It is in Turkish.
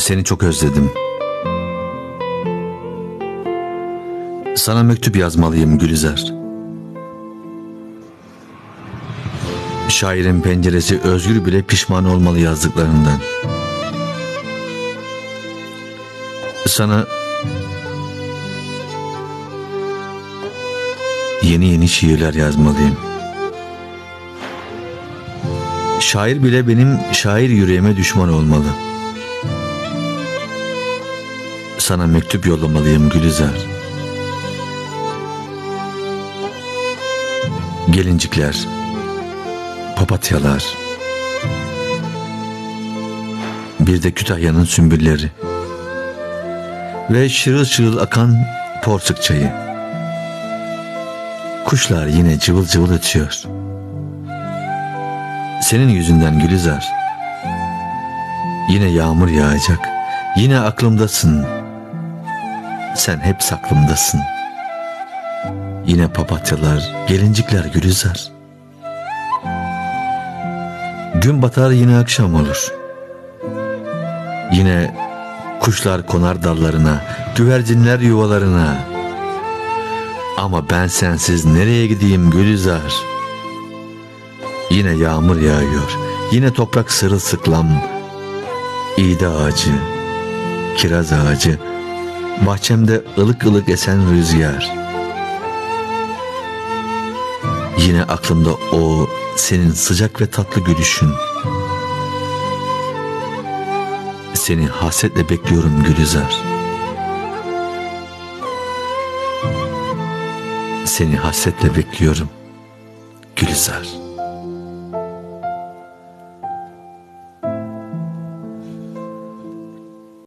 Seni çok özledim. Sana mektup yazmalıyım Gülizar. Şairin penceresi özgür bile pişman olmalı yazdıklarından. Sana yeni yeni şiirler yazmalıyım. Şair bile benim şair yüreğime düşman olmalı. Sana mektup yollamalıyım Gülizar. Gelincikler, papatyalar, bir de Kütahya'nın sümbülleri ve şırıl şırıl akan porsuk çayı. Kuşlar yine cıvıl cıvıl ötüyor. Senin yüzünden Gülizar. Yine yağmur yağacak. Yine aklımdasın. Sen hep saklımdasın. Yine papatyalar, gelincikler Gülizar. Gün batar yine akşam olur. Yine kuşlar konar dallarına, güvercinler yuvalarına. Ama ben sensiz nereye gideyim Gülizar? Yine yağmur yağıyor. Yine toprak sırılsıklam. İğde ağacı, kiraz ağacı, bahçemde ılık ılık esen rüzgar. Yine aklımda o senin sıcak ve tatlı gülüşün. Seni hasretle bekliyorum Gülizar. Seni hasretle bekliyorum Gülizar.